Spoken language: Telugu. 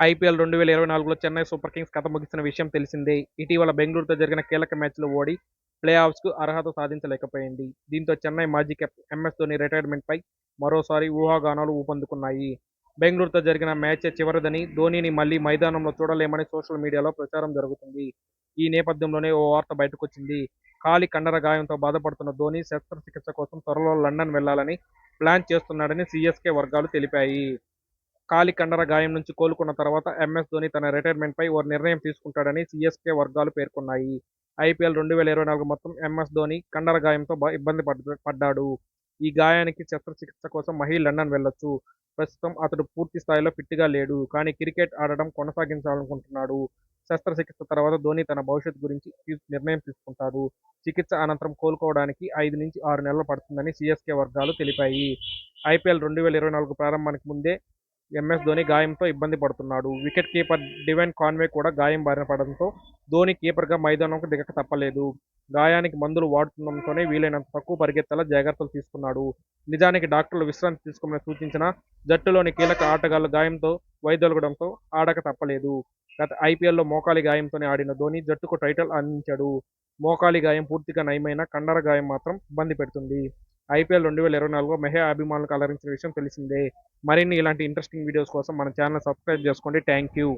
ఐపీఎల్ రెండు వేల ఇరవై నాలుగులో చెన్నై సూపర్ కింగ్స్ కథ ముగిసిన విషయం తెలిసిందే. ఇటీవల బెంగళూరుతో జరిగిన కీలక మ్యాచ్లో ఓడి ప్లే ఆఫ్స్కు అర్హత సాధించలేకపోయింది. దీంతో చెన్నై మాజీ కెప్టెన్ ఎంఎస్ ధోని రిటైర్మెంట్పై మరోసారి ఊహాగానాలు ఊపందుకున్నాయి. బెంగళూరుతో జరిగిన మ్యాచే చివరిదని ధోనీని మళ్ళీ మైదానంలో చూడలేమని సోషల్ మీడియాలో ప్రచారం జరుగుతుంది. ఈ నేపథ్యంలోనే ఓ వార్త బయటకొచ్చింది. కాలి కండర గాయంతో బాధపడుతున్న ధోని శస్త్రచికిత్స కోసం త్వరలో లండన్ వెళ్ళాలని ప్లాన్ చేస్తున్నాడని సీఎస్కే వర్గాలు తెలిపాయి. కాలి కండర గాయం నుంచి కోలుకున్న తర్వాత ఎంఎస్ ధోని తన రిటైర్మెంట్పై ఓ నిర్ణయం తీసుకుంటాడని సీఎస్కే వర్గాలు పేర్కొన్నాయి. ఐపీఎల్ రెండు వేల ఇరవై నాలుగు మొత్తం ఎంఎస్ ధోని కండర గాయంతో ఇబ్బంది పడ్డాడు. ఈ గాయానికి శస్త్రచికిత్స కోసం మహీ లండన్ వెళ్ళొచ్చు. ప్రస్తుతం అతడు పూర్తి స్థాయిలో ఫిట్గా లేడు కానీ క్రికెట్ ఆడడం కొనసాగించాలనుకుంటున్నాడు. శస్త్రచికిత్స తర్వాత ధోని తన భవిష్యత్తు గురించి నిర్ణయం తీసుకుంటాడు. చికిత్స అనంతరం కోలుకోవడానికి ఐదు నుంచి ఆరు నెలలు పడుతుందని సీఎస్కే వర్గాలు తెలిపాయి. ఐపీఎల్ రెండు వేల ఇరవై నాలుగు ప్రారంభానికి ముందే ఎంఎస్ ధోని గాయంతో ఇబ్బంది పడుతున్నాడు. వికెట్ కీపర్ డివెన్ కాన్వే కూడా గాయం బారిన పడడంతో ధోని కీపర్గా మైదానంకు దిగక తప్పలేదు. గాయానికి మందులు వాడుతుండటంతోనే వీలైనంత తక్కువ పరిగెత్తేలా జాగ్రత్తలు తీసుకున్నాడు. నిజానికి డాక్టర్లు విశ్రాంతి తీసుకోమని సూచించిన జట్టులోని కీలక ఆటగాళ్ళు గాయంతో వైదొలగడంతో ఆడక తప్పలేదు. గత ఐపీఎల్లో మోకాలి గాయంతోనే ఆడిన ధోని జట్టుకు టైటిల్ అందించాడు. మోకాలి గాయం పూర్తిగా నయమైన కండర గాయం మాత్రం ఇబ్బంది పెడుతుంది. ఐపీఎల్ రెండు వేల ఇరవై నాలుగులో మెహే అభిమానులకు అలరించిన విషయం తెలిసిందే. మరిన్ని ఇలాంటి ఇంట్రెస్టింగ్ వీడియోస్ కోసం మన ఛానల్ సబ్స్క్రైబ్ చేసుకోండి. Thank you